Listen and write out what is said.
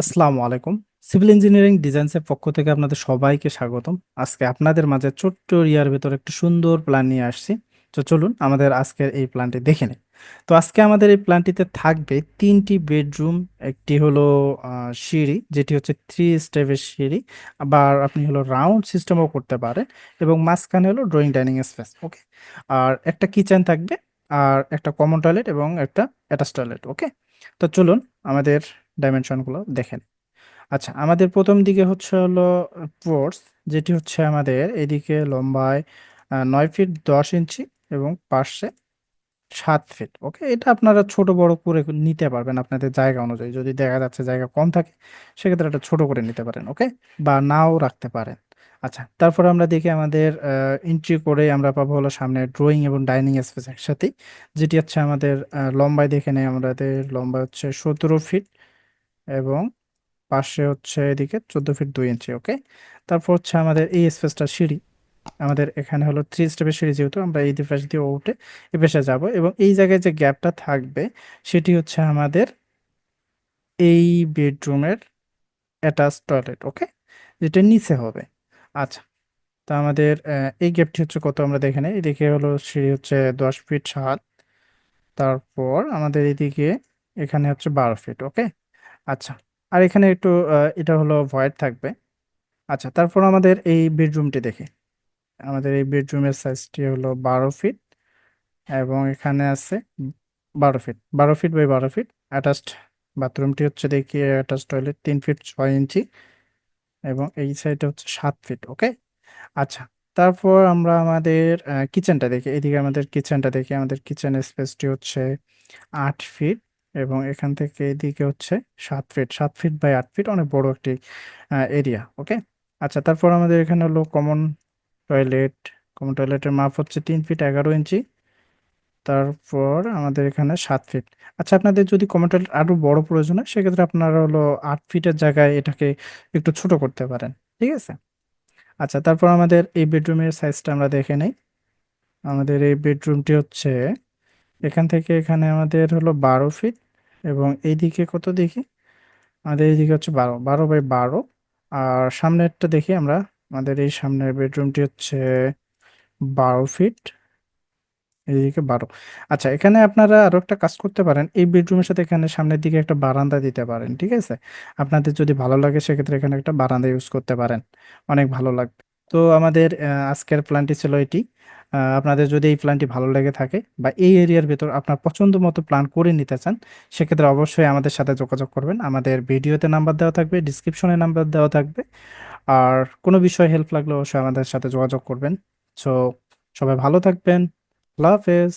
আসসালামু আলাইকুম। Civil engineering ডিজাইনসের পক্ষ থেকে আপনাদের সবাইকে স্বাগতম। আজকে আপনাদের মাঝে ছোট্ট এরিয়ার ভেতর একটা সুন্দর প্ল্যান নিয়ে আসছি। তো চলুন আমাদের আজকের এই প্ল্যানটি দেখে নিই। তো আজকে আমাদের এই প্ল্যানটিতে থাকবে তিনটি বেডরুম একটি হলো সিঁড়ি, যেটি হচ্ছে থ্রি স্টেপের সিঁড়ি, আবার আপনি হলো রাউন্ড সিস্টেমও করতে পারেন এবং মাঝখানে হলো ড্রয়িং ডাইনিং স্পেস ওকে আর একটা কিচেন থাকবে, আর একটা কমন টয়লেট এবং একটা অ্যাটাচ টয়লেট ওকে তো চলুন আমাদের ডাইমেনশনগুলো দেখেন। আচ্ছা আমাদের প্রথম দিকে হচ্ছে হলো পোর্স যেটি হচ্ছে আমাদের এদিকে লম্বায় নয় ফিট দশ ইঞ্চি এবং পাশে সাত ফিট ওকে এটা আপনারা ছোট বড় করে নিতে পারবেন আপনাদের জায়গা অনুযায়ী। যদি দেখা যাচ্ছে জায়গা কম থাকে, সেক্ষেত্রে এটা ছোট করে নিতে পারেন ওকে বা নাও রাখতে পারেন। আচ্ছা তারপর আমরা দেখি আমাদের এন্ট্রি করে আমরা পাবো হলো সামনে ড্রয়িং এবং ডাইনিং স্পেস একসাথে যেটি হচ্ছে আমাদের লম্বায় দেখে নেই, আমাদের লম্বা হচ্ছে সতেরো ফিট এবং পাশে হচ্ছে এদিকে চোদ্দ ফিট দুই ইঞ্চি, ওকে? তারপর হচ্ছে আমাদের এই স্পেসটা সিঁড়ি। আমাদের এখানে হলো থ্রি স্টেপের সিঁড়ি যেহেতু, আমরা এই পাশ দিয়ে উঠে এ পাশে যাব এবং এই জায়গায় যে গ্যাপটা থাকবে, সেটি হচ্ছে আমাদের এই বেডরুমের অ্যাটাচ টয়লেট ওকে? যেটা নিচে হবে। আচ্ছা তো আমাদের এই গ্যাপটি হচ্ছে কত আমরা দেখে নেই। এদিকে হলো সিঁড়ি হচ্ছে দশ ফিট সাত, তারপর আমাদের এদিকে এখানে হচ্ছে বারো ফিট, ওকে? আচ্ছা। আর এখানে একটু এটা হলো ভয়েড থাকবে। আচ্ছা তারপর আমাদের এই বেডরুমটি দেখি। আমাদের এই বেডরুমের সাইজটি হলো বারো ফিট এবং এখানে আছে বারো ফিট বারো ফিট বাই বারো ফিট অ্যাটাচড বাথরুমটি হচ্ছে দেখি অ্যাটাচ টয়লেট তিন ফিট ছয় ইঞ্চি এবং এই সাইডে হচ্ছে সাত ফিট ওকে আচ্ছা তারপর আমরা আমাদের কিচেনটা দেখি। এদিকে আমাদের কিচেনটা দেখি। আমাদের কিচেন স্পেসটি হচ্ছে আট ফিট এবং এখান থেকে এদিকে হচ্ছে সাত ফিট সাত ফিট বাই আট ফিট অনেক বড় একটি এরিয়া ওকে আচ্ছা তারপর আমাদের এখানে হলো কমন টয়লেট কমন টয়লেটের মাপ হচ্ছে তিন ফিট এগারো ইঞ্চি। তারপর আমাদের এখানে সাত ফিট আচ্ছা আপনাদের যদি কমন টয়লেট আরও বড় প্রয়োজন হয়, সেক্ষেত্রে আপনারা হলো আট ফিটের জায়গায় এটাকে একটু ছোট করতে পারেন, ঠিক আছে? আচ্ছা তারপর আমাদের এই বেডরুমের সাইজটা আমরা দেখে নেই। আমাদের এই বেডরুমটি হচ্ছে, এখান থেকে এখানে আমাদের হলো বারো ফিট এবং এইদিকে কত দেখি? আমাদের এইদিকে হচ্ছে বারো বারো বাই বারো। আর সামনেরটা দেখি আমরা, আমাদের এই সামনের বেডরুমটি হচ্ছে বারো ফিট। এইদিকে বারো। আচ্ছা এখানে আপনারা আরও একটা কাজ করতে পারেন। এই বেডরুমের সাথে এখানে সামনের দিকে একটা বারান্দা দিতে পারেন, ঠিক আছে? আপনাদের যদি ভালো লাগে, সেক্ষেত্রে এখানে একটা বারান্দা ইউজ করতে পারেন। অনেক ভালো লাগবে। তো আমাদের আজকের প্ল্যানটি ছিল এটি। আপনাদের যদি এই প্ল্যানটি ভালো লেগে থাকে বা এই এরিয়ার ভেতর আপনার পছন্দ মতো প্ল্যান করে নিতে চান, সেক্ষেত্রে অবশ্যই আমাদের সাথে যোগাযোগ করবেন। আমাদের ভিডিওতে নাম্বার দেওয়া থাকবে ডিসক্রিপশনে নাম্বার দেওয়া থাকবে। আর কোনো বিষয়ে হেল্প লাগলে অবশ্যই আমাদের সাথে যোগাযোগ করবেন। সো সবাই ভালো থাকবেন। আল্লাহ হাফেজ।